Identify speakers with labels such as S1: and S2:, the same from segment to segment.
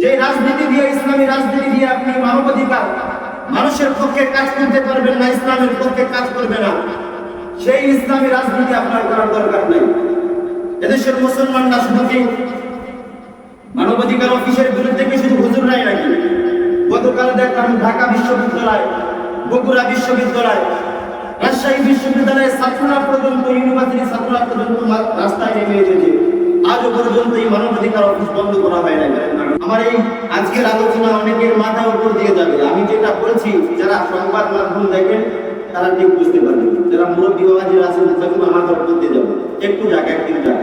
S1: যে রাজনীতি দিয়ে ইসলামী রাজনীতি দিয়ে আপনি মানবাধিকার, মানুষের পক্ষে কাজ করতে পারবেন না, ইসলামের পক্ষে কাজ করবে না, সেই ইসলামী রাজনীতি আপনার করার দরকার নেই। এদেশের মুসলমানরা শুধু কি মানবাধিকার অফিসের বিরুদ্ধে কি শুধু হুজুর নাই নাকি? গতকাল দেখলাম ঢাকা বিশ্ববিদ্যালয়, বগুড়া বিশ্ববিদ্যালয়, রাজশাহী বিশ্ববিদ্যালয়ের ছাত্ররা পর্যন্ত ইউনিভার্সিটি ছাত্ররা পর্যন্ত রাস্তায় নেমে এসেছে। আজও পর্যন্ত এই মানবাধিকার অফিস বন্ধ করা হয় নাই। আমার এই আজকের আলোচনা অনেকের মাথার উপর দিয়ে যাবে। আমি যেটা বলছি, যারা সংবাদ মাধ্যম দেখেন, তারা ঠিক বুঝতে পারবে। যারা মুরব্বী বাবাজির আছেন তখন আমার উপর দিয়ে যাবে। একটু যাক, একদিন যাক।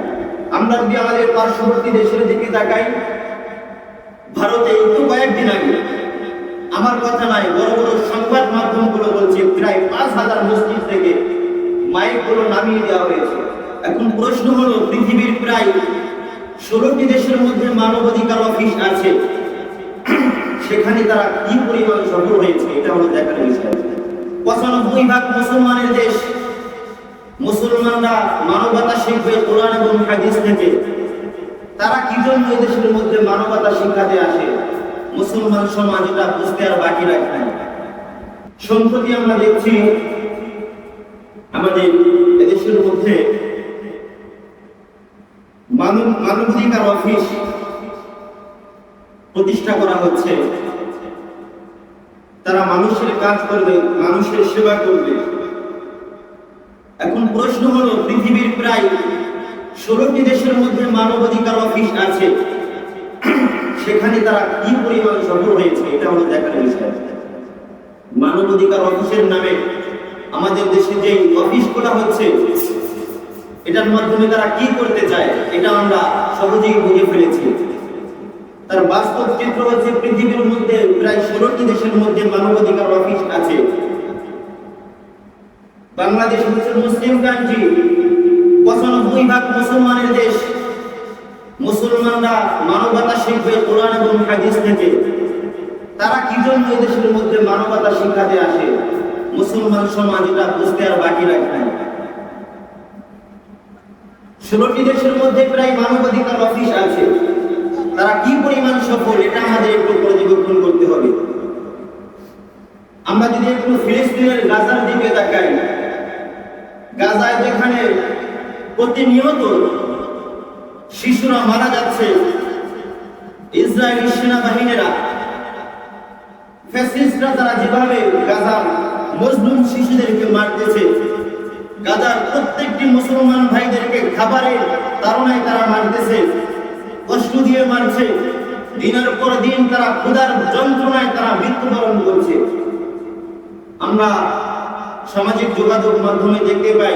S1: আমরা যদি আমাদের পার্শ্ববর্তী দেশের দিকে তাকাই, ভারতে একটু কয়েকদিন আগে, আমার কথা নাই বড় বড় সংবাদ মাধ্যমগুলো বলছে, প্রায় পাঁচ হাজার মসজিদ থেকে মাইকগুলো নামিয়ে দেওয়া হয়েছে। এখন প্রশ্ন হলো, পৃথিবীর প্রায় ষোলোটি দেশের মধ্যে মানবাধিকার অফিস আছে। সেখানে তারা কি পরিমাণ সফল হয়েছে, এটা হলো দেখার বিষয়। পঁচানব্বই ভাগ মুসলমানের দেশ। মুসলমানরা মানবতা শিখবে কোরআন এবং হাদিস থেকে। তারা কি জন্য দেশের মধ্যে মানবতা শিক্ষাতে আসে? মুসলমান সমাজ এটা বুঝতে আর বাকি রাখে নাই। সম্প্রতি আমরা দেখছি, আমাদের এদেশের মধ্যে মানব মানবাধিকার অফিস প্রতিষ্ঠা করা হচ্ছে। তারা মানুষের কাজ করবে, মানুষের সেবা করবে। এখন প্রশ্ন হলো, পৃথিবীর প্রায় ষোলোটি দেশের মধ্যে মানবাধিকার অফিস আছে। সেখানে তারা কি পরিমাণ সফল হয়েছে, এটা হলো দেখার বিষয়। মানবাধিকার অফিসের নামে আমাদের দেশে যে অফিস করা হচ্ছে এটার মাধ্যমে তারা কি করতে চায়, এটা আমরা সহজেই বুঝে ফেলেছি। তার বাস্তব চিত্র হচ্ছে পৃথিবীর মধ্যে প্রায় ষোলোটি দেশের মধ্যে মানবাধিকার অফিস আছে। বাংলাদেশ হচ্ছে মুসলিম কান্ট্রি পঁচানব্বই ভাগ মুসলমানের দেশ। মুসলমানরা মানবতা শিখবে কোরআন এবং হাদিস থেকে। তারা কি জন্য এই দেশের মধ্যে মানবতা শিক্ষাতে আসে? মুসলমান সমাজ এটা বুঝতে আর বাকি রাখে নাই। ষোলোটি দেশের মধ্যে প্রায় মানবাধিকার অফিস আছে। তারা কি পরিমাণ সফল, এটা আমাদের একটু পর্যবেক্ষণ করতে হবে। আমরা যদি একটু ফিলিস্তিনের গাজার দিকে তাকাই, গাজায় যেখানে প্রতিনিয়ত শিশুরা মারা যাচ্ছে, ইসরায়েলি সেনাবাহিনীরা, ফ্যাসিস্টরা তারা যেভাবে গাজার মজলুম শিশুদেরকে মারতেছে গাজার প্রত্যেকটি মুসলমান ভাইদেরকে খাবারের তাড়নায় তারা মারতেছে, কষ্ট দিয়ে মারছে, দিনের পর দিন তারা ক্ষুধার যন্ত্রণায় তারা মৃত্যুবরণ করছে। আমরা সামাজিক যোগাযোগ মাধ্যমে দেখতে পাই,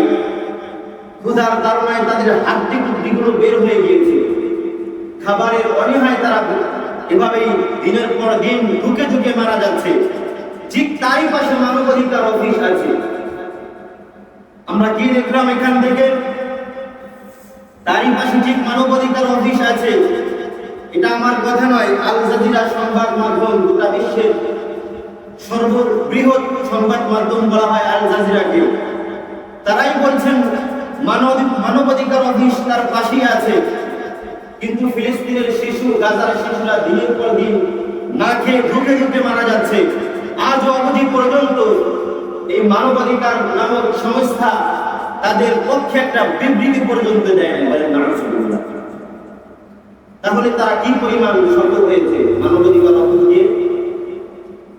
S1: ক্ষুধার তাড়নায় তাদের হাড্ডি কুড্ডিগুলো বের হয়ে গিয়েছে। খাবারের অনীহায় তারা এভাবেই দিনের পর দিন ঢুকে ঢুকে মারা যাচ্ছে। ঠিক তারই পাশে মানবাধিকার অফিস আছে। আমরা কি দেখলাম এখান থেকে? তারই পাশে ঠিক মানবাধিকার অফিস আছে। এটা আমার কথা নয়, আল জাজিরা সংবাদ মাধ্যম গোটা বিশ্বের সর্ববৃহৎ সংবাদ মাধ্যম বলা হয় আল জাজিরাকে তারাই বলছেন, মানব মানবাধিকার অফিস তার পাশেই আছে। কিন্তু ফিলিস্তিনের শিশু, গাজার শিশুরা দিনের পর দিন না খেয়ে ঢুকে ঢুকে মারা যাচ্ছে। আজ অবধি পর্যন্ত এই মানবাধিকার নামক সংস্থা তাদের পক্ষে একটা বিবৃতি পর্যন্ত দেয়। তাহলে তারা কি পরিমাণ সফল হয়েছে মানবাধিকার অফিস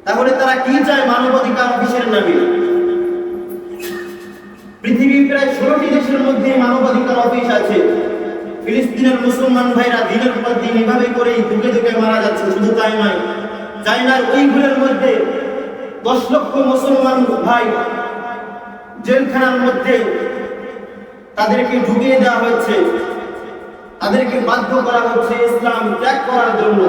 S1: তাহলে তারা কি চায় মানবাধিকার অফিসের নামে? পৃথিবীর প্রায় ষোলোটি দেশের মধ্যে মানবাধিকার অফিস আছে। ফিলিস্তিনের মুসলমান ভাইরা দিনের পর দিন এভাবে করেই দুকে দুকে মারা যাচ্ছে, শুধু তাই নয় চাইনার ওইগুলোর মধ্যে দশ লক্ষ মুসলমান ভাই জেলখানার মধ্যে তাদেরকে ঢুকিয়ে দেওয়া হচ্ছে তাদেরকে বাধ্য করা হচ্ছে ইসলাম ত্যাগ করার জন্য।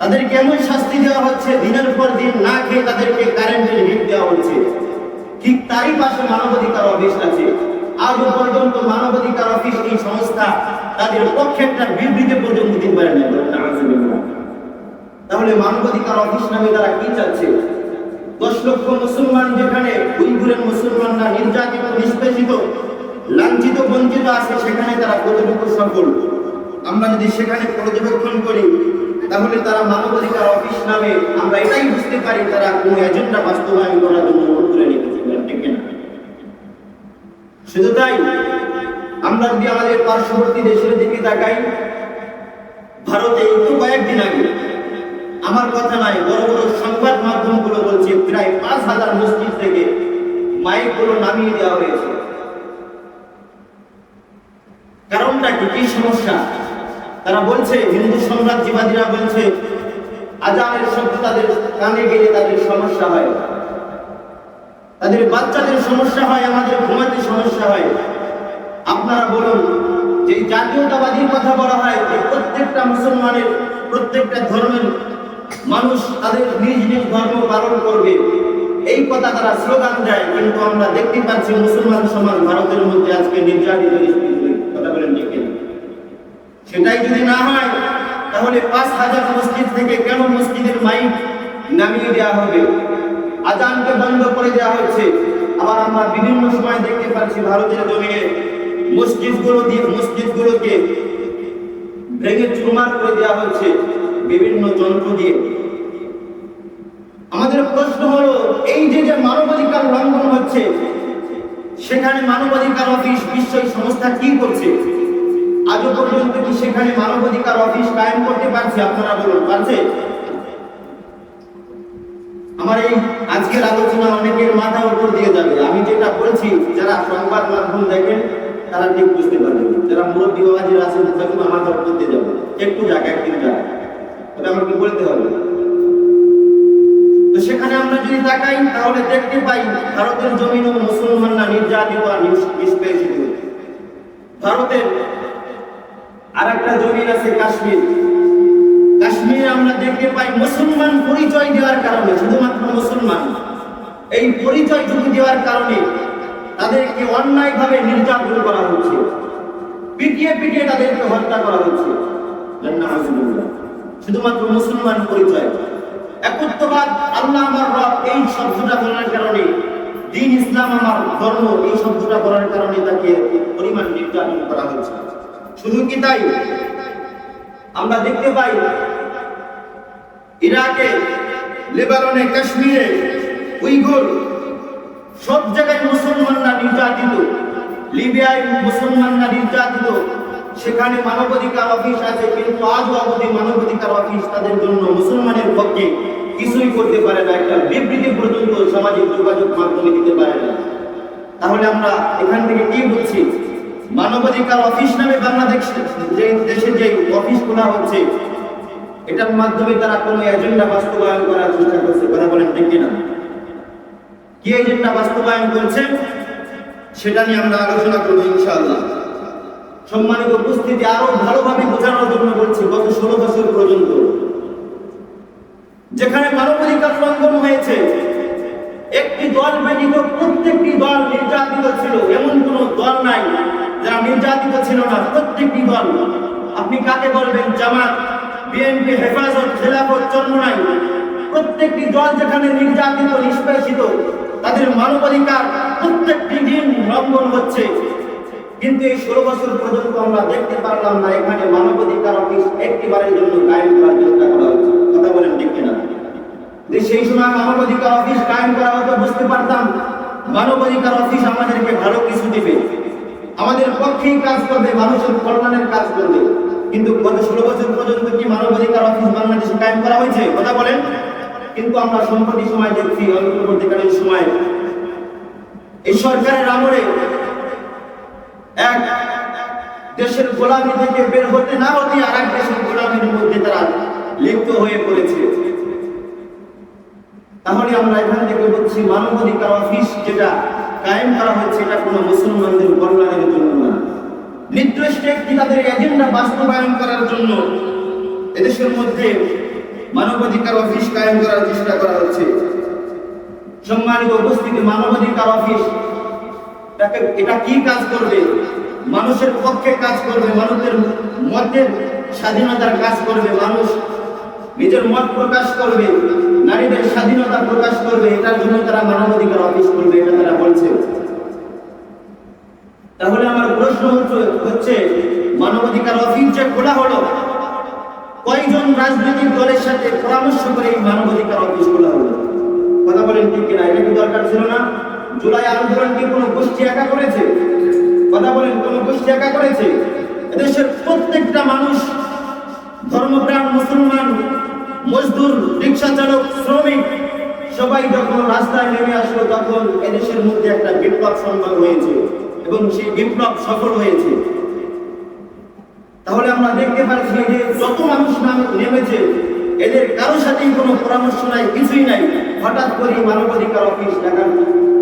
S1: তাদেরকে এমন শাস্তি দেওয়া হচ্ছে, দিনের পর দিন না খেয়ে তাদেরকে কারেন্টের হিট দেওয়া হচ্ছে। ঠিক তারই পাশে মানবাধিকার অফিস আছে। আজও পর্যন্ত মানবাধিকার অফিস এই সংস্থা তাদের পক্ষে একটা বিবৃতি পর্যন্ত দিতে পারে না। তাহলে মানবাধিকার অফিস নামে তারা কি চাচ্ছে দশ লক্ষ মুসলমান যেখানে উইগুরের মুসলমানরা নির্যাতিত, নিষ্পেষিত, লাঞ্ছিত, বঞ্চিত আছে, সেখানে তারা কতটুকু সফল? আমরা যদি সেখানে পর্যবেক্ষণ করি, তাহলে তারা মানবাধিকার অফিস নামে আমরা এটাই বুঝতে পারি, তারা কোনো এজেন্ডা বাস্তবায়ন করার জন্য করে রেখেছে ঠিক না শুধু তাই, আমরা যদি আমাদের পার্শ্ববর্তী দেশের দিকে তাকাই, ভারতে কয়েকদিন আগে আমার কথা নয়, বড় বড় সংবাদ মাধ্যমগুলো বলছে, প্রায় পাঁচ হাজার মসজিদ থেকে মাইকগুলো নামিয়ে দেওয়া হয়েছে। কারণটা কি? কি সমস্যা? তারা বলছে, হিন্দু সাম্রাজ্যবাদীরা বলছে, আজানের শব্দ তাদের কানে গেলে তাদের সমস্যা হয়। তাদের বাচ্চাদের সমস্যা হয়, আমাদের ঘুমাতে সমস্যা হয়। আপনারা বলুন, যে জাতীয়তাবাদীর কথা বলা হয়, যে প্রত্যেকটা মুসলমানের, প্রত্যেকটা ধর্মের মানুষ তাদের নিজ নিজ ধর্ম পালন করবে। এই কথা তারা স্লোগান দেয়, কিন্তু আমরা দেখতে পাচ্ছি মুসলমান সমাজ ভারতের মধ্যে আজকে নির্যাতিত কথা বলেন ঠিক সেটাই যদি না হয়, তাহলে পাঁচ হাজার মসজিদ থেকে কেন মসজিদের মাইক নামিয়ে দেওয়া হবে? আজানকে বন্ধ করে দেওয়া হচ্ছে। আবার আমরা বিভিন্ন সময় দেখতে পাচ্ছি ভারতের জমিনে মসজিদগুলো দিয়ে মসজিদগুলোকে ভেঙে চুরমার করে দেওয়া হচ্ছে। বিভিন্ন যন্ত্র দিয়ে। আমাদের প্রশ্ন হলো, এই যে যে মানবাধিকার লঙ্ঘন হচ্ছে, সেখানে মানবাধিকার অফিস বিশ্ব সংস্থা কি করছে? আজও পর্যন্ত কি সেখানে মানবাধিকার অফিস কায়েম করতে পারছে? আপনারা বলুন, পারছে? আমার এই আজকের আলোচনা অনেকের মাথা উপর দিয়ে যাবে। আমি যেটা বলছি, যারা সংবাদ মাধ্যম দেখেন, তারা ঠিক বুঝতে পারবেন। যারা মুরব্বী বাবাজির আছেন তখন আমার উপর দিয়ে যাবে একটু যাক, একদিন যাক। তবে আমাকে বলতে হবে। তো সেখানে আমরা যদি তাকাই, তাহলে দেখতে পাই ভারতের জমিন মুসলমানরা নির্যাতিত আর নিষ্পেষিত ভারতের আর একটা জমিন আছে কাশ্মীর। কাশ্মীরে আমরা দেখতে পাই মুসলমান পরিচয় দেওয়ার কারণে, শুধুমাত্র মুসলমান। এই পরিচয় পরিচয়টুকু দেওয়ার কারণে তাদেরকে অন্যায়ভাবে নির্যাতন করা হচ্ছে, পিটিয়ে পিটিয়ে তাদেরকে হত্যা করা হচ্ছে। শুধুমাত্র মুসলমান পরিচয়। একত্ববাদ আল্লাহ আমার রব এই শব্দটা বলার কারণে, দিন ইসলাম আমার ধর্ম এই শব্দটা বলার কারণে তাকে পরিমাণ নির্যাতন করা হয়েছে। শুধু কি তাই? আমরা দেখতে পাই, ইরাকে, লেবাননে, কাশ্মীরে উইঘুর সব জায়গায় মুসলমানরা নির্যাতিত, লিবিয়ায় মুসলমানরা নির্যাতিত। সেখানে মানবাধিকার অফিস আছে, কিন্তু আজও অবধি মানবাধিকার অফিস তাদের জন্য মুসলমানের পক্ষে কিছুই করতে পারে না। একটা বিবৃতি পর্যন্ত সামাজিক যোগাযোগ মাধ্যমে দিতে পারে না। তাহলে আমরা এখান থেকে কি বলছি মানবাধিকার অফিস নামে বাংলাদেশ যে দেশে যে অফিস খোলা হচ্ছে, এটার মাধ্যমে তারা কোনো এজেন্ডা বাস্তবায়ন করার চেষ্টা করছে, কথা বলেন ঠিক কিনা? কি এজেন্ডা বাস্তবায়ন করছে? সেটা নিয়ে আমরা আলোচনা করব ইনশাআল্লাহ। সম্মানিত উপস্থিতি আরও ভালোভাবে বোঝানোর জন্য বলছি, গত ষোলো বছর পর্যন্ত। যেখানে মানবাধিকার লঙ্ঘন হয়েছে, একটি দল ব্যতীত প্রত্যেকটি দল নির্যাতিত ছিল, এমন কোন দল নাই যারা নির্যাতিত ছিল না, প্রত্যেকটি দল। আপনি কাকে বলবেন? জামাত, বিএনপি, হেফাজত, খেলাফত চন্দ্রনাই প্রত্যেকটি দল যেখানে নির্যাতিত, নিষ্পেষিত, তাদের মানবাধিকার প্রত্যেকটি দিন লঙ্ঘন হচ্ছে। কিন্তু এই ষোলো বছর পর্যন্ত আমরা দেখতে পারলাম না, এখানে মানবাধিকার অফিস একটিবারের জন্য কায়েম করার চেষ্টা করা হচ্ছে। কথা বলেন ঠিক কিনা? যে সেই সময় মানবাধিকার অফিস কায়েম করা হতো, বুঝতে পারতাম মানবাধিকার অফিস আমাদেরকে ভালো কিছু দিবে। আমাদের পক্ষেই কাজ করবে, মানুষের কল্যাণের কাজ করবে। কিন্তু গত ষোলো বছর পর্যন্ত কি মানবাধিকার অফিস বাংলাদেশে কায়েম করা হয়েছে? কথা বলেন। কিন্তু আমরা সম্প্রতি সময় দেখছি, অন্তর্বর্তীকালীন সময় এই সরকারের আমলে এক, দেশের গোলামি থেকে বের হতে না হতে আর এক দেশের গোলামির মধ্যে তারা লিপ্ত হয়ে পড়েছে। তাহলে আমরা এখান থেকে বলছি মানবাধিকার অফিস যেটা কায়েম করা হচ্ছে এটা কোনো মুসলমানদের কল্যাণের জন্য না। নির্দিষ্ট একটি তাদের এজেন্ডা বাস্তবায়ন করার জন্য এদেশের মধ্যে মানবাধিকার অফিস কায়েম করার চেষ্টা করা হচ্ছে। সম্মানিত উপস্থিতি, মানবাধিকার অফিস এটাকে এটা কি কাজ করবে? মানুষের পক্ষে কাজ করবে, মানুষের মতের স্বাধীনতার কাজ করবে, মানুষ নিজের মত প্রকাশ করবে, নারীদের স্বাধীনতা প্রকাশ করবে, এটার জন্য তারা মানবাধিকার অফিস করবে, এটা তারা বলছে। তাহলে আমার প্রশ্ন হচ্ছে মানবাধিকার অফিস যে খোলা হলো, কয়জন রাজনৈতিক দলের সাথে পরামর্শ করে এই মানবাধিকার অফিস খোলা হলো? কথা বলেন ঠিক কিনা, এটা কি দরকার ছিল না? জুলাই আন্দোলন কি কোনো গোষ্ঠী একা করেছে? কথা বলেন, কোনো গোষ্ঠী একা করেছে? এদেশের প্রত্যেকটা মানুষ, ধর্মপ্রাণ, মুসলমান, মজদুর, রিক্সা চালক, শ্রমিক, সবাই যখন রাস্তায় নেমে আসলো, তখন এদেশের মধ্যে একটা বিপ্লব সম্ভব হয়েছে এবং সেই বিপ্লব সফল হয়েছে। তাহলে আমরা দেখতে পাচ্ছি যে যত মানুষ নাম- নেমেছে এদের কারোর সাথেই কোনো পরামর্শ নাই, কিছুই নাই। হঠাৎ করে মানবাধিকার অফিস, ঢাকার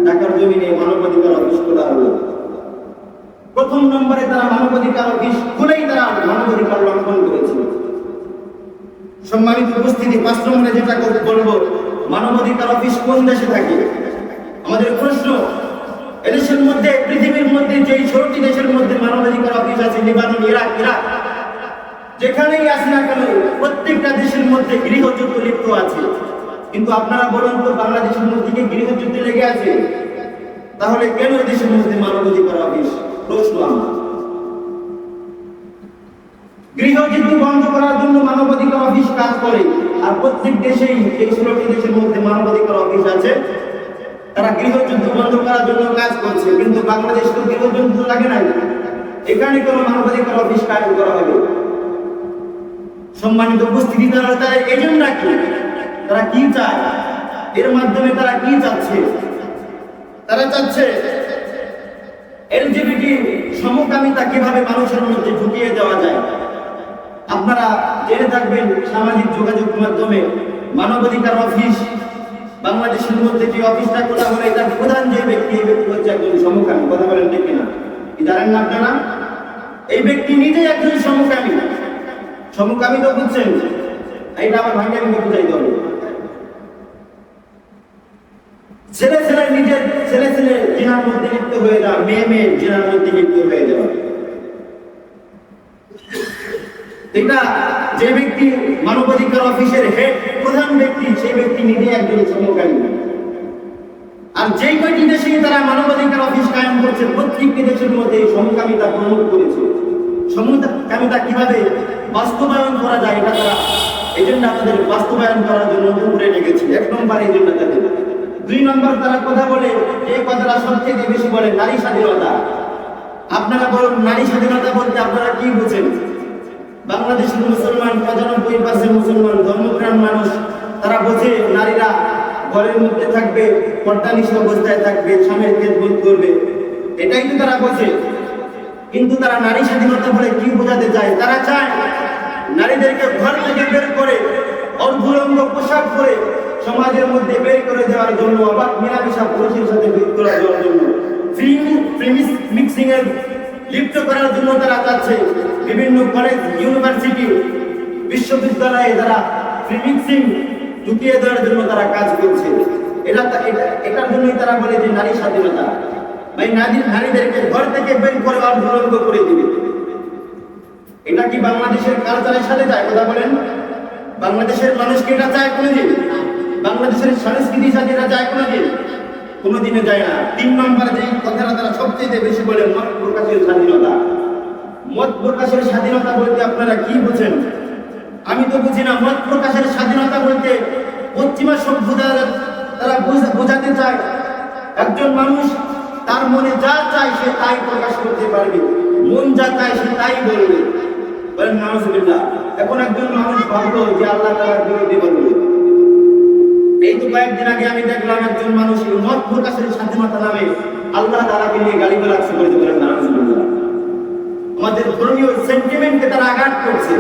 S1: ঢাকার জমিনে মানবাধিকার অফিস খোলা হলো। প্রথম নম্বরে তারা মানবাধিকার অফিস খুলেই তারা মানবাধিকার লঙ্ঘন করেছে সম্মানিত উপস্থিতি, পাঁচ নম্বরে যেটা বলব, মানবাধিকার অফিস কোন দেশে থাকে? আমাদের প্রশ্ন, এদেশের মধ্যে, পৃথিবীর মধ্যে যে ষোলটি দেশের মধ্যে মানবাধিকার অফিস আছে, লিবানন, ইরাক ইরাক। যেখানেই আসে না কেন, প্রত্যেকটা দেশের মধ্যে গৃহযুদ্ধ লিপ্ত আছে। কিন্তু আপনারা বলুন তো, বাংলাদেশের মধ্যে কি গৃহযুদ্ধ লেগে আছে? তাহলে কেন দেশের মধ্যে মানবাধিকার অফিস? প্রশ্ন আমার। গৃহযুদ্ধ বন্ধ করার জন্য মানবাধিকার অফিস কাজ করে। আর প্রত্যেক দেশেই এই ষোলোটি দেশের মধ্যে মানবাধিকার অফিস আছে। তারা গৃহযুদ্ধ বন্ধ করার জন্য কাজ করছে, কিন্তু বাংলাদেশ তো গৃহযুদ্ধ লাগে নাই। এখানে কোনো মানবাধিকার অফিস কাজ করা হবে। সম্মানিত উপস্থিতি তারা তারা এজেন্ডা কি তারা কি চায়? এর মাধ্যমে তারা কি চাচ্ছে? তারা চাচ্ছে এলজিবিটি সমকামিতা কীভাবে মানুষের মধ্যে ঢুকিয়ে দেওয়া যায়? আপনারা জেনে থাকবেন সামাজিক যোগাযোগ মাধ্যমে মানবাধিকার অফিস, বাংলাদেশের মধ্যে যে অফিসটা খোলা হলো, এটার প্রধান যে ব্যক্তি এই ব্যক্তি হচ্ছে একজন সমকামী। কথা বলেন কিনা? কি জানেন না আপনারা? এই ব্যক্তি নিজেই একজন সমকামী। সমকামী তো বুঝছেন। এইটা আমার ভাঙ্গে আমি বুঝাইতে হবে ছেলে ছেলে নিজের ছেলে ছেলে জিনার মধ্যে লিপ্ত হয়ে যাওয়া মেয়ে মেয়ে জিনার মধ্যে লিপ্ত হয়ে যাওয়া এটা যে ব্যক্তি মানবাধিকার অফিসের হেড প্রধান ব্যক্তি, সেই ব্যক্তি নিজে একজন সমকামী। আর যে কয়টি দেশে তারা মানবাধিকার অফিস কায়েম করছে, প্রত্যেকটি দেশের মধ্যে সমকামিতা প্রমোট করেছে। সমকামিতা কীভাবে বাস্তবায়ন করা যায় এটা তারা। এজেন্ডা তাদের বাস্তবায়ন করার জন্য উপরে লেগেছে। এক নম্বর এজেন্ডা তাদের। দুই নম্বর তারা কথা বলে এই কথাটা সবথেকে বেশি বলে, নারী স্বাধীনতা। আপনারা বলুন নারী স্বাধীনতা বলতে আপনারা কি বুঝেন? বাংলাদেশের মুসলমান, পঁচানব্বই পার্সেন্ট মুসলমান ধর্মপ্রাণ মানুষ, তারা বোঝে নারীরা ঘরের মধ্যে থাকবে পর্দানিষ্ঠ অবস্থায় থাকবে, স্বামীর খেদবোধ করবে। এটাই তো তারা বোঝে। কিন্তু তারা নারী স্বাধীনতা বলে কি বোঝাতে চায়? তারা চায় নারীদেরকে ঘর থেকে বের করে অর্ধুরঙ্গ পোশাক পরে সমাজের মধ্যে বের করে দেওয়ার জন্য, আবার মিলামিশা পুরুষের সাথে বের করে দেওয়ার জন্য মিক্সিং এর লিপ্ত করার জন্য তারা চাচ্ছে। বিভিন্ন কলেজ ইউনিভার্সিটি বিশ্ববিদ্যালয়ে তারা মিক্সিং ঢুকিয়ে দেওয়ার জন্য তারা কাজ করছে। এটা এটা, এটার জন্যই তারা বলে যে নারী স্বাধীনতা। ভাই, নারী, নারীদেরকে ঘর থেকে বের করে অর্ধলঙ্গ করে দিবে। এটা কি বাংলাদেশের কালচারের সাথে যায়? কথা বলেন। বাংলাদেশের মানুষ কি এটা চায় কোনোদিন? বাংলাদেশের সংস্কৃতির সাথে এটা যায় কোনোদিন? কোনোদিনে যায় না। তিন নম্বর যে কথাটা তারা সবচেয়ে বেশি বলে, মত প্রকাশের স্বাধীনতা। মত প্রকাশের স্বাধীনতা বলতে আপনারা কি বুঝেন? আমি তো বুঝি না, মত প্রকাশের স্বাধীনতা বলতে পশ্চিমা সভ্যতা তারা বোঝা- বোঝাতে চায়। একজন মানুষ তার মনে যা চায় সে তাই প্রকাশ করতে পারবে। মন যা চায় সে তাই বলবে। বলেন, নাউজুবিল্লাহ। এখন একজন মানুষ ভাবলো যে আল্লাহ তাআলার বিরোধী বলবে এই তো কয়েকদিন আগে আমি দেখলাম একজন মানুষ মত প্রকাশের স্বাধীনতা নামে আল্লাহ তাআলাকে নিয়ে গালি গালাজ করেছে বলেন, নাউজুবিল্লাহ। আমাদের ধর্মীয় সেন্টিমেন্টকে তারা আঘাত করছে।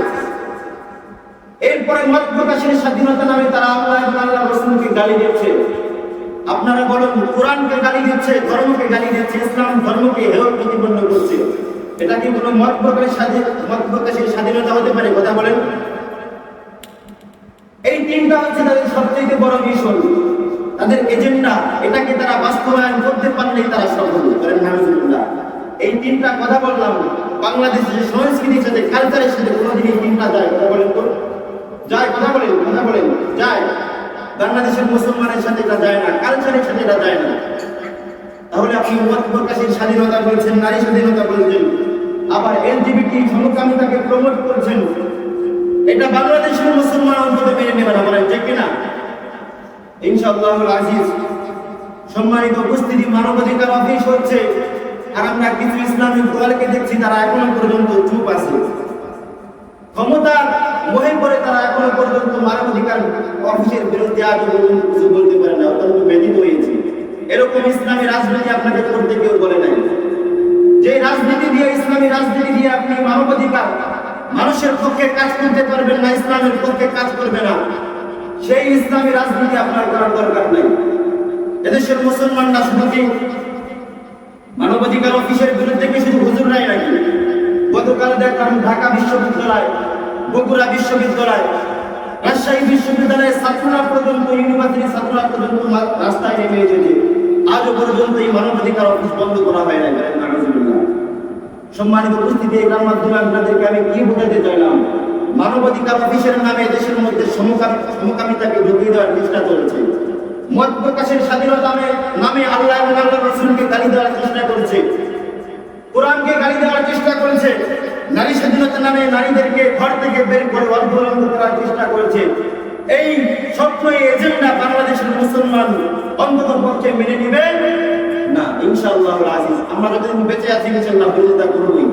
S1: এরপরে মত প্রকাশের স্বাধীনতা নামে তারা আল্লাহ এবং আল্লাহ রসুলকে গালি দিচ্ছে। আপনারা বলুন, কোরআনকে গালি দিচ্ছে, ধর্মকে গালি দিচ্ছে, ইসলাম ধর্মকে হেয় প্রতিপন্ন করছে। এটা কি কোনো মত প্রকাশের স্বাধীন, মত প্রকাশের স্বাধীনতা হতে পারে? কথা বলেন। এই তিনটা হচ্ছে তাদের সবচেয়ে বড় মিশন। তাদের এজেন্ডা, এটাকে তারা বাস্তবায়ন করতে পারলেই তারা সফল করেন নামজুল্লাহ এই তিনটা কথা বললাম। বাংলাদেশের সংস্কৃতির সাথে কালচারের সাথে কোনোদিন এই তিনটা যায়। কথা বলেন তো? যায়, কথা বলেন কথা বলেন, যায়। বাংলাদেশের মুসলমানের সাথে এটা যায় না কালচারের সাথে এটা যায় না। তাহলে আপনি মত প্রকাশের স্বাধীনতা বলছেন, নারী স্বাধীনতা বলছেন। আবার এলজিবিটি সমকামিতাকে প্রমোট করছেন এটা বাংলাদেশের মুসলমান অন্তত মেনে নেবে না বলেন ঠিক কিনা? ইনশাআল্লাহ আজিজ, সম্মানিত উপস্থিতি, মানবাধিকার অফিস হচ্ছে, আর আমরা কিছু ইসলামিক দলকে দেখছি, তারা এখনও পর্যন্ত চুপ আছে। ক্ষমতার মোহে পড়ে তারা এখনও পর্যন্ত মানবাধিকার অফিসের বিরুদ্ধে আজ পর্যন্ত কিছু বলতে পারে না, অত্যন্ত ব্যথিত হয়েছে। এরকম ইসলামী রাজনীতি আপনাকে করতে কেউ বলে নাই। যে রাজনীতি ইসলামী রাজনীতি দিয়ে আপনি মানবাধিকার মানুষের পক্ষে কাজ করতে পারবেন না, ইসলামের পক্ষে কাজ করবে না। সেই ইসলামী রাজনীতি আপনার করার দরকার নেই। এদেশের মুসলমানরা শুধু কি মানবাধিকার অফিসের বিরুদ্ধে কি শুধু হুজুর নাই নাকি? গতকাল দেখলাম ঢাকা বিশ্ববিদ্যালয়, বগুড়া বিশ্ববিদ্যালয়, রাজশাহী বিশ্ববিদ্যালয়ের ছাত্ররা পর্যন্ত, ইউনিভার্সিটি ছাত্ররা পর্যন্ত রাস্তায় নেমে এসেছে। আজও পর্যন্ত এই মানবাধিকার অফিস বন্ধ করা হয় নাউজুবিল্লাহ। সম্মানিত উপস্থিতি এটার মাধ্যমে আপনাদেরকে আমি কি বোঝাতে চাইলাম? মানবাধিকার অফিসের নামে দেশের মধ্যে সমকামী, সমকামিতাকে ঢুকিয়ে দেওয়ার চেষ্টা চলছে। মত প্রকাশের স্বাধীনতা নামে আল্লাহ এবং আল্লাহ রসুলকে গালি দেওয়ার চেষ্টা করছে। কোরআনকে গালি দেওয়ার চেষ্টা করেছে। নারী স্বাধীনতা নামে নারীদেরকে ঘর থেকে বের করে অর্ধলম্ব করার চেষ্টা করেছে। এই স্বপ্ন এজেন্ডা বাংলাদেশের মুসলমান অন্তত পক্ষে মেনে নিবে। না ইনশাআল্লাহ আজিজ আমরা যতদিন বেঁচে আছি ইনশাআল্লাহ বিরোধিতা করবই।